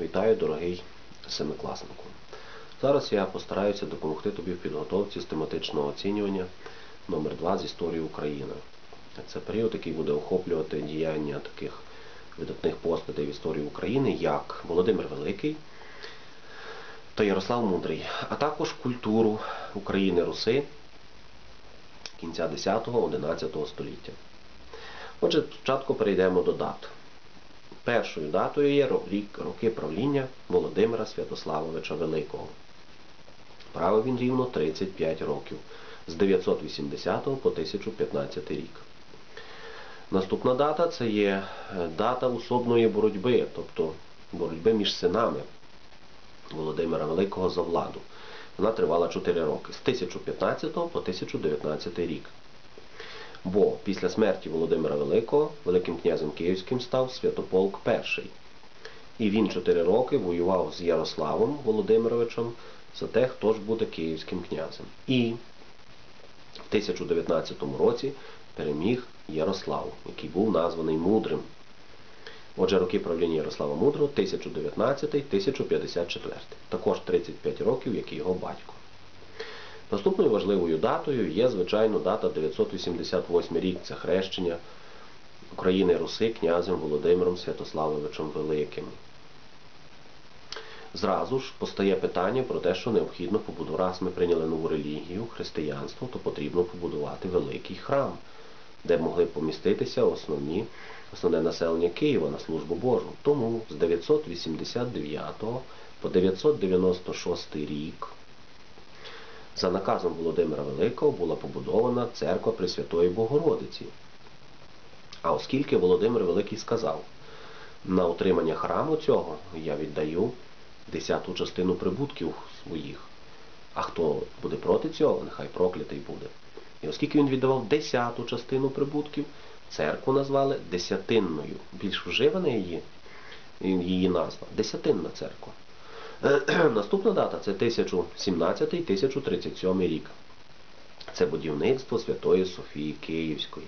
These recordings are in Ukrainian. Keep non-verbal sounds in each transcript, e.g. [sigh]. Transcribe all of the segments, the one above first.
Вітаю, дорогий семикласнику. Зараз я постараюся допомогти тобі в підготовці з тематичного оцінювання номер 2 з історії України. Це період, який буде охоплювати діяння таких видатних постатей в історії України, як Володимир Великий та Ярослав Мудрий, а також культуру України Руси кінця 10-11 століття. Отже, спочатку перейдемо до дат. Першою датою є рік роки правління Володимира Святославовича Великого. Правив він рівно 35 років з 980 по 1015 рік. Наступна дата це є дата усобної боротьби, тобто боротьби між синами Володимира Великого за владу. Вона тривала 4 роки з 1015 по 1019 рік. Бо після смерті Володимира Великого Великим князем Київським став Святополк І. І він 4 роки воював з Ярославом Володимировичем за те, хто ж буде київським князем. І в 1019 році переміг Ярослав, який був названий Мудрим. Отже, роки правління Ярослава Мудрого 1019-1054. Також 35 років, як і його батько. Наступною важливою датою є, звичайно, дата 988 рік. Це хрещення України Руси князем Володимиром Святославовичем Великим. Зразу ж постає питання про те, що необхідно побудувати, раз ми прийняли нову релігію, християнство, то потрібно побудувати великий храм, де могли поміститися основні, основне населення Києва на службу Божу. Тому з 989 по 996 рік за наказом Володимира Великого була побудована церква Пресвятої Богородиці. А оскільки Володимир Великий сказав, на утримання храму цього я віддаю десяту частину прибутків своїх. А хто буде проти цього, нехай проклятий буде. І оскільки він віддавав десяту частину прибутків, церкву назвали десятинною. Більш вживана її, її назва десятинна церква. [clears throat] Наступна дата це 1017-1037 рік. Це будівництво Святої Софії Київської,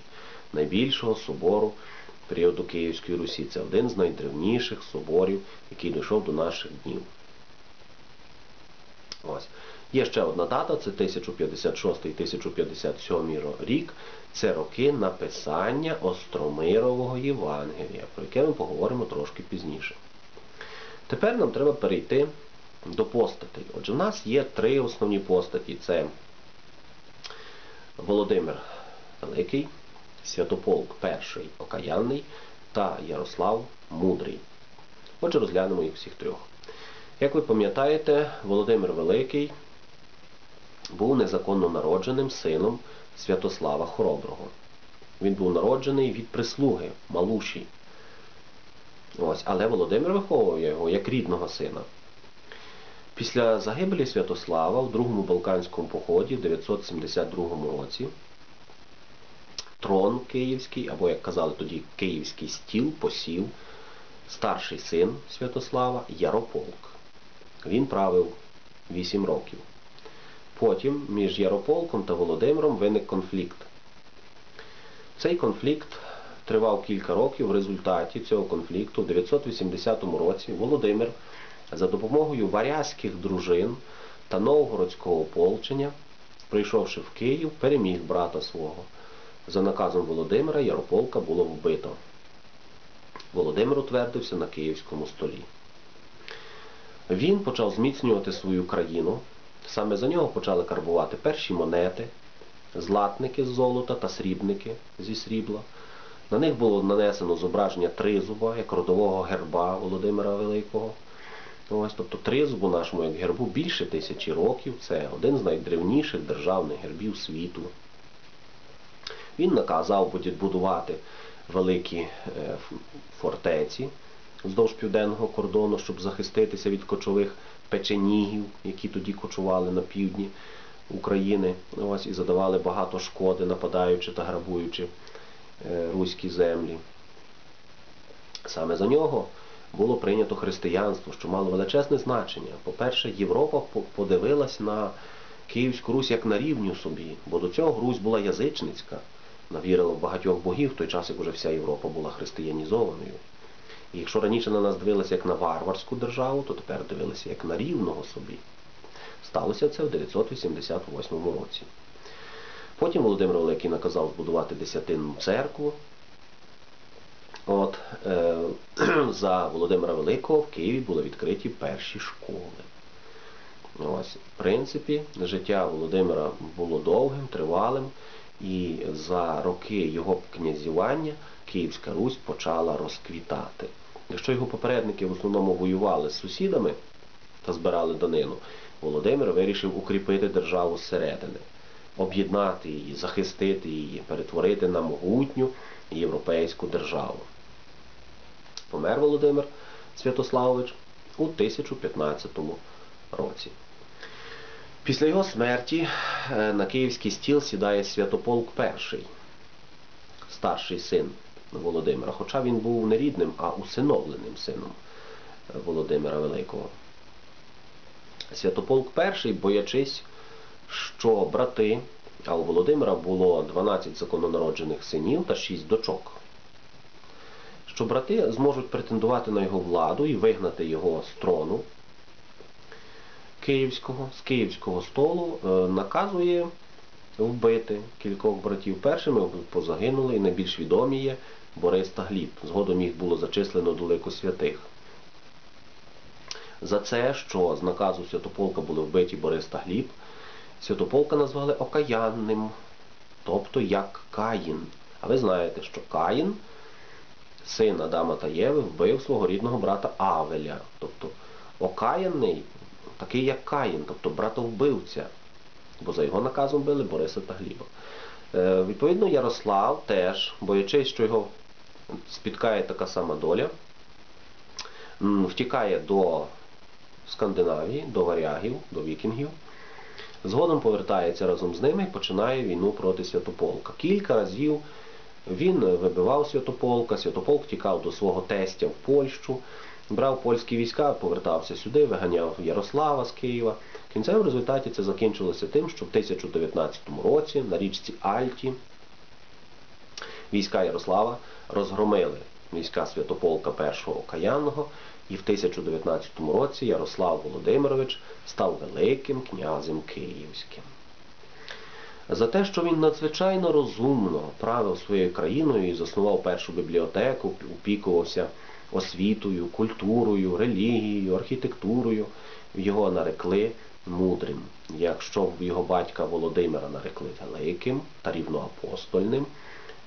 найбільшого собору періоду Київської Русі. Це один з найдревніших соборів, який дійшов до наших днів. Ось. Є ще одна дата, це 1056-1057 рік. Це роки написання Остромирового Євангелія, про яке ми поговоримо трошки пізніше. Тепер нам треба перейти до постатей. Отже, в нас є три основні постаті: це Володимир Великий, Святополк І Окаянний та Ярослав Мудрий. Отже, розглянемо їх всіх трьох. Як ви пам'ятаєте, Володимир Великий був незаконно народженим сином Святослава Хороброго. Він був народжений від прислуги Малуші. Ось, Але Володимир виховував його як рідного сина. Після загибелі Святослава в Другому Балканському поході в 972 році трон Київський, або, як казали тоді, Київський стіл посів старший син Святослава Ярополк. Він правив 8 років. Потім між Ярополком та Володимиром виник конфлікт. Цей конфлікт тривав кілька років. В результаті цього конфлікту в 980 році Володимир за допомогою варязьких дружин та новгородського ополчення, прийшовши в Київ, переміг брата свого. За наказом Володимира Ярополка було вбито. Володимир утвердився на київському столі. Він почав зміцнювати свою країну. Саме за нього почали карбувати перші монети, златники з золота та срібники зі срібла. На них було нанесено зображення тризуба, як родового герба Володимира Великого. Ось, Тобто тризубу нашому як гербу більше тисячі років. Це один з найдревніших державних гербів світу. Він наказав будувати великі фортеці вздовж південного кордону, щоб захиститися від кочових печенігів, які тоді кочували на півдні України ось, і задавали багато шкоди, нападаючи та грабуючи руські землі. Саме за нього було прийнято християнство, що мало величезне значення. По-перше, Європа подивилась на Київську Русь як на рівню собі, бо до цього Русь була язичницька, навірила в багатьох богів в той час, як уже вся Європа була християнізованою. І якщо раніше на нас дивилися як на варварську державу, то тепер дивилися як на рівного собі. Сталося це в 988 році. Потім Володимир Великий наказав збудувати десятинну церкву. От, е, [clears throat] За Володимира Великого в Києві були відкриті перші школи. Ось, В принципі, життя Володимира було довгим, тривалим, і за роки його князювання Київська Русь почала розквітати. Якщо його попередники в основному воювали з сусідами та збирали данину, Володимир вирішив укріпити державу зсередини, об'єднати її, захистити її, перетворити на могутню європейську державу. Помер Володимир Святославович у 1015 році. Після його смерті е, на київський стіл сідає Святополк І, старший син Володимира, хоча він був не рідним, а усиновленим сином Володимира Великого. Святополк І, боячись, що брати, а у Володимира було 12 закононароджених синів та 6 дочок, що брати зможуть претендувати на його владу і вигнати його з трону Київського, з Київського столу, е, наказує вбити кількох братів. Першими позагинули і найбільш відомі є Борис та Гліб. Згодом їх було зачислено до лику святих. За це, що з наказу Святополка були вбиті Борис та Гліб, Святополка назвали Окаянним, тобто як Каїн. А ви знаєте, що Каїн, син Адама та Єви, вбив свого рідного брата Авеля. Тобто Окаянний, такий як Каїн, тобто братовбивця. Бо за його наказом били Бориса та Гліба. Е, відповідно, Ярослав теж, боячись, що його спіткає така сама доля, втікає до Скандинавії, до варягів, до вікінгів. Згодом повертається разом з ними і починає війну проти Святополка. Кілька разів він вибивав Святополка, Святополк тікав до свого тестя в Польщу, брав польські війська, повертався сюди, виганяв Ярослава з Києва. В кінцевому результаті це закінчилося тим, що в 1019 році на річці Альті війська Ярослава розгромили війська Святополка І Окаянного, і в 1019 році Ярослав Володимирович став Великим князем Київським. За те, що він надзвичайно розумно правив своєю країною і заснував першу бібліотеку, опікувався освітою, культурою, релігією, архітектурою, його нарекли мудрим. Якщо в його батька Володимира нарекли великим та рівноапостольним,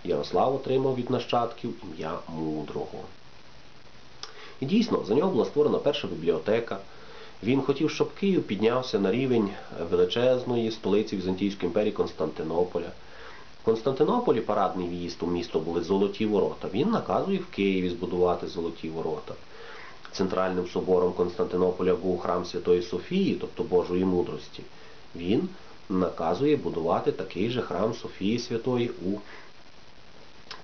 Ярослав отримав від нащадків ім'я мудрого. Дійсно, за нього була створена перша бібліотека. Він хотів, щоб Київ піднявся на рівень величезної столиці Візантійської імперії Константинополя. В Константинополі парадний в'їзд у місто були золоті ворота. Він наказує в Києві збудувати золоті ворота. Центральним собором Константинополя був храм Святої Софії, тобто Божої мудрості. Він наказує будувати такий же храм Софії Святої у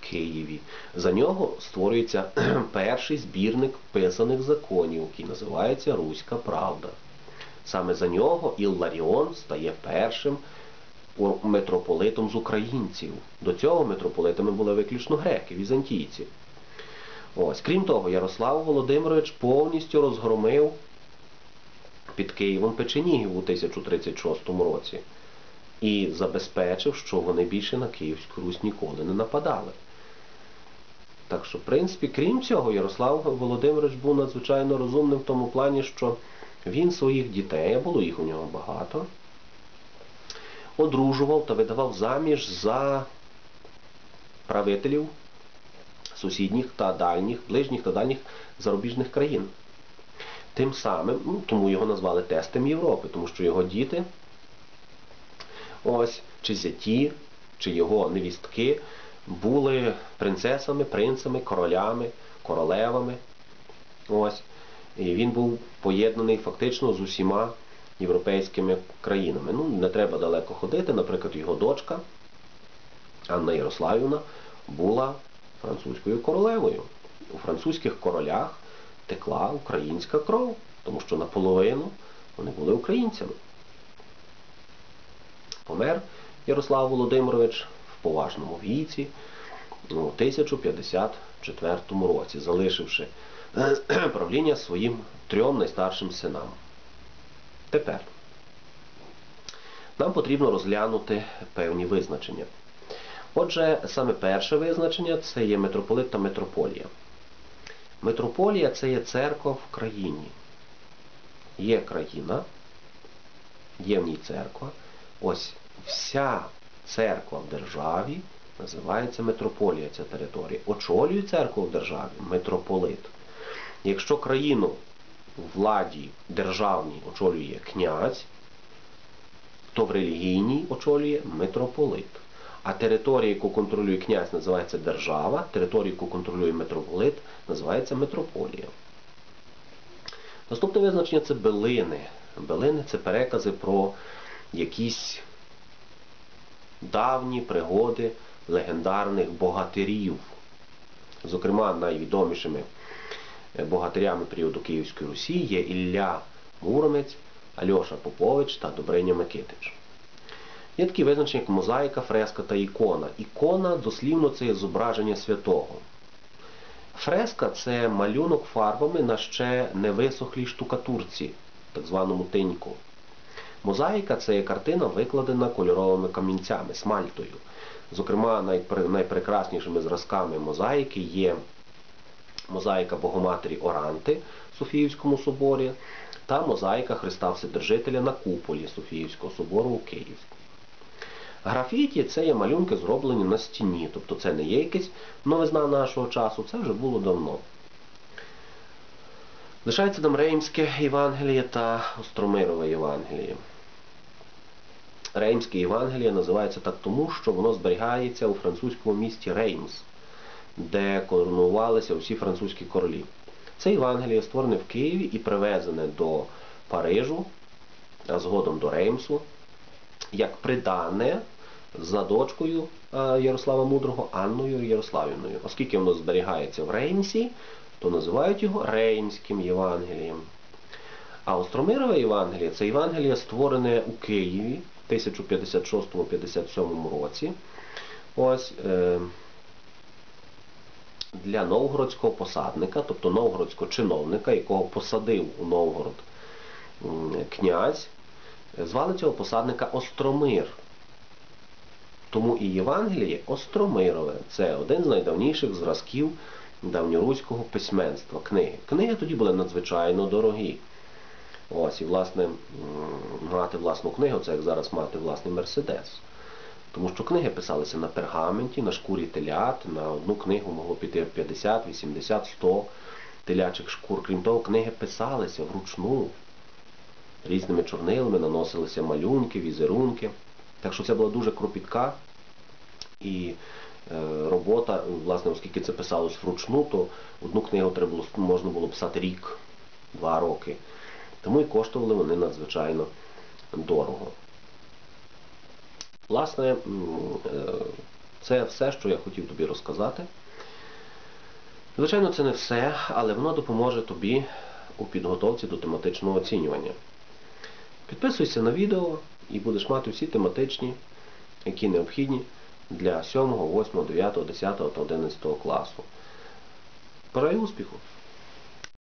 Києві. За нього створюється [clears throat] перший збірник писаних законів, який називається Руська Правда. Саме за нього Ілларіон стає першим митрополитом з українців. До цього митрополитами були виключно греки, візантійці. Ось. Крім того, Ярослав Володимирович повністю розгромив під Києвом Печенігів у 1036 році і забезпечив, що вони більше на Київську Русь ніколи не нападали. Так що, в принципі, крім цього, Ярослав Володимирович був надзвичайно розумним в тому плані, що він своїх дітей, а було їх у нього багато, одружував та видавав заміж за правителів сусідніх та дальніх, ближніх та дальніх зарубіжних країн. Тим самим, ну, тому його назвали тестем Європи, тому що його діти, ось, чи зяті, чи його невістки були принцесами, принцами, королями, королевами. Ось. І він був поєднаний фактично з усіма європейськими країнами. Ну, не треба далеко ходити. Наприклад, його дочка Анна Ярославівна була французькою королевою. У французьких королях текла українська кров, тому що наполовину вони були українцями. Помер Ярослав Володимирович поважному віці. у 1054 році, залишивши [clears throat] правління своїм трьом найстаршим синам. Тепер нам потрібно розглянути певні визначення. Отже, саме перше визначення це є митрополит та митрополія. Митрополія це є церква в країні. Є країна, є в ній церква. Ось вся церква в державі називається митрополія ця територія. Очолює церкву в державі митрополит. Якщо країну владі державній очолює князь, то в релігійній очолює митрополит. А територія, яку контролює князь, називається держава, територія, яку контролює митрополит, називається митрополія. Наступне визначення це билини. Билини це перекази про якісь давні пригоди легендарних богатирів. Зокрема, найвідомішими богатирями періоду Київської Русі є Ілля Муромець, Альоша Попович та Добриня Микитич. Є такі визначення, як мозаїка, фреска та ікона. Ікона дослівно це є зображення святого. Фреска це малюнок фарбами на ще невисохлій штукатурці, так званому тиньку. Мозаїка це є картина, викладена кольоровими камінцями, смальтою. Зокрема, найпрекраснішими зразками мозаїки є мозаїка Богоматері Оранти в Софіївському соборі та мозаїка Христа Вседержителя на куполі Софіївського собору у Київську. Графіті це є малюнки, зроблені на стіні, тобто це не є якась новизна нашого часу, це вже було давно. Лишається нам Реймське Євангеліє та Остромирове Євангеліє. Реймське Євангеліє називається так тому, що воно зберігається у французькому місті Реймс, де коронувалися усі французькі королі. Це Євангеліє створене в Києві і привезене до Парижу, а згодом до Реймсу, як придане за дочкою Ярослава Мудрого Анною Ярославівною. Оскільки воно зберігається в Реймсі, то називають його Реймським Євангелієм. А Остромирове Євангеліє це Євангеліє створене у Києві в 1056-57 році. Ось е, для новгородського посадника, тобто новгородського чиновника, якого посадив у Новгород князь, звали цього посадника Остромир. Тому і Євангеліє Остромирове. Це один з найдавніших зразків давньоруського письменства, книги. Книги тоді були надзвичайно дорогі. Ось, і, власне, мати власну книгу, це як зараз мати власний Мерседес. Тому що книги писалися на пергаменті, на шкурі телят, на одну книгу могло піти 50, 80, 100 телячих шкур. Крім того, книги писалися вручну. Різними чорнилами наносилися малюнки, візерунки. Так що це була дуже кропітка і робота, власне, оскільки це писалось вручну, то одну книгу треба було, можна було писати рік, два роки. Тому і коштували вони надзвичайно дорого. Власне, е, це все, що я хотів тобі розказати. Звичайно, це не все, але воно допоможе тобі у підготовці до тематичного оцінювання. Підписуйся на відео і будеш мати всі тематичні, які необхідні для 7, 8, 9, 10 та 11 класу. Бажаю успіху!